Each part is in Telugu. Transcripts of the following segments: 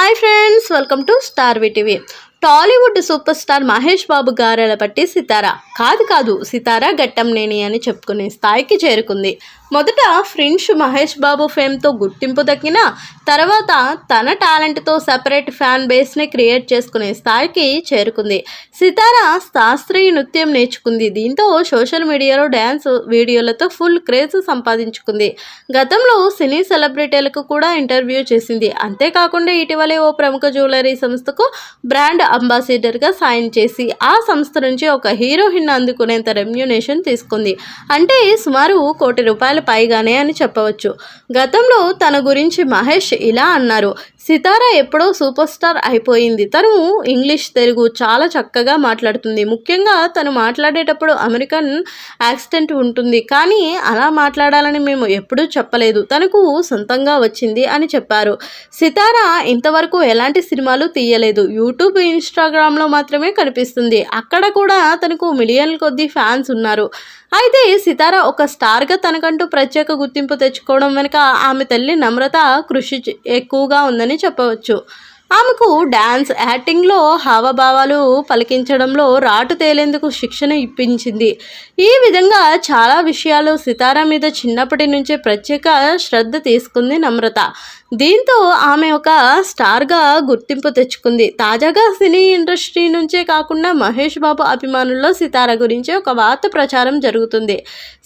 hi friends welcome to star VTV Tollywood super star Mahesh Babu గారెల పట్టి సితారా. కాదు కాదు సితారా గట్టంనేని అని చెప్పుకునే స్థాయికి చేరుకుంది. మొదట ఫ్రెండ్స్ మహేష్ బాబు ఫేమ్తో గుర్తింపు దక్కిన తర్వాత తన టాలెంట్తో సెపరేట్ ఫ్యాన్ బేస్ని క్రియేట్ చేసుకునే స్థాయికి చేరుకుంది. సితారా శాస్త్రీయ నృత్యం నేర్చుకుంది. దీంతో సోషల్ మీడియాలో డ్యాన్స్ వీడియోలతో ఫుల్ క్రేజ్ సంపాదించుకుంది. గతంలో సినీ సెలబ్రిటీలకు కూడా ఇంటర్వ్యూ చేసింది. అంతేకాకుండా ఇటీవలే ఓ ప్రముఖ జ్యువెలరీ సంస్థకు బ్రాండ్ అంబాసిడర్గా సాయం చేసి ఆ సంస్థ నుంచి ఒక హీరోయిన్ అందుకునేంత రెమ్యునేషన్ తీసుకుంది. అంటే సుమారు కోటి రూపాయల పైగానే అని చెప్పవచ్చు. గతంలో తన గురించి మహేష్ ఇలా అన్నారు. సితారా ఎప్పుడో సూపర్ స్టార్ అయిపోయింది. తను ఇంగ్లీష్ తెలుగు చాలా చక్కగా మాట్లాడుతుంది. ముఖ్యంగా తను మాట్లాడేటప్పుడు అమెరికన్ యాక్సిడెంట్ ఉంటుంది. కానీ అలా మాట్లాడాలని మేము ఎప్పుడూ చెప్పలేదు. తనకు సొంతంగా వచ్చింది అని చెప్పారు. సితారా ఇంతవరకు ఎలాంటి సినిమాలు తీయలేదు. యూట్యూబ్ ఇన్స్టాగ్రామ్లో మాత్రమే కనిపిస్తుంది. అక్కడ కూడా తనకు మిలియన్ల కొద్దీ ఫ్యాన్స్ ఉన్నారు. అయితే సితారా ఒక స్టార్గా తనకంటూ ప్రత్యేక గుర్తింపు తెచ్చుకోవడం వెనుక ఆమె తల్లి నమ్రత కృషి చే- ఎక్కువగా ఉందని చెప్పవచ్చు. ఆమెకు డ్యాన్స్ యాక్టింగ్లో హావభావాలు పలికించడంలో రాటు తేలేందుకు శిక్షణ ఇప్పించింది. ఈ విధంగా చాలా విషయాలు సితారా మీద చిన్నప్పటి నుంచే ప్రత్యేక శ్రద్ధ తీసుకుంది నమ్రత. దీంతో ఆమె ఒక స్టార్గా గుర్తింపు తెచ్చుకుంది. తాజాగా సినీ ఇండస్ట్రీ నుంచే కాకుండా మహేష్ బాబు అభిమానుల్లో సితారా గురించి ఒక వార్త ప్రచారం జరుగుతుంది.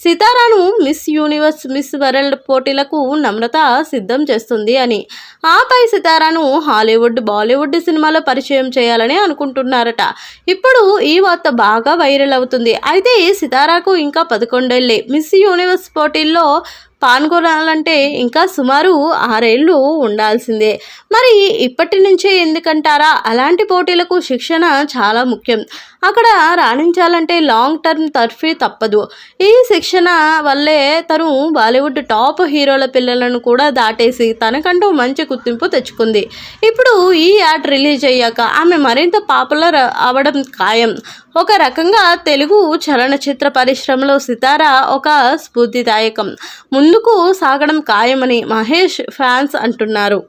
సితారాను మిస్ యూనివర్స్ మిస్ వరల్డ్ పోటీలకు నమ్రత సిద్ధం చేస్తుంది అని. ఆపై సితారాను హాలీవుడ్ బాలీవుడ్ సినిమాలో పరిచయం చేయాలని అనుకుంటున్నారట. ఇప్పుడు ఈ వార్త బాగా వైరల్ అవుతుంది. అయితే సితారాకు ఇంకా పదకొండేళ్ళే మిస్ యూనివర్స్ పోటీల్లో పాల్గొనాలంటే ఇంకా సుమారు ఆరేళ్ళు ఉండాల్సిందే. మరి ఇప్పటి నుంచే ఎందుకంటారా? అలాంటి పోటీలకు శిక్షణ చాలా ముఖ్యం. అక్కడ రాణించాలంటే లాంగ్ టర్మ్ తర్ఫీ తప్పదు. ఈ శిక్షణ వల్లే తను బాలీవుడ్ టాప్ హీరోల పిల్లలను కూడా దాటేసి తనకంటూ మంచి గుర్తింపు తెచ్చుకుంది. ఇప్పుడు ఈ యాడ్ రిలీజ్ అయ్యాక ఆమె మరింత పాపులర్ అవడం ఖాయం. ఒక రకంగా తెలుగు చలనచిత్ర పరిశ్రమలో సితారా ఒక స్ఫూర్తిదాయకం. ముందుకు సాగడం ఖాయమని మహేష్ ఫ్యాన్స్ అంటున్నారు.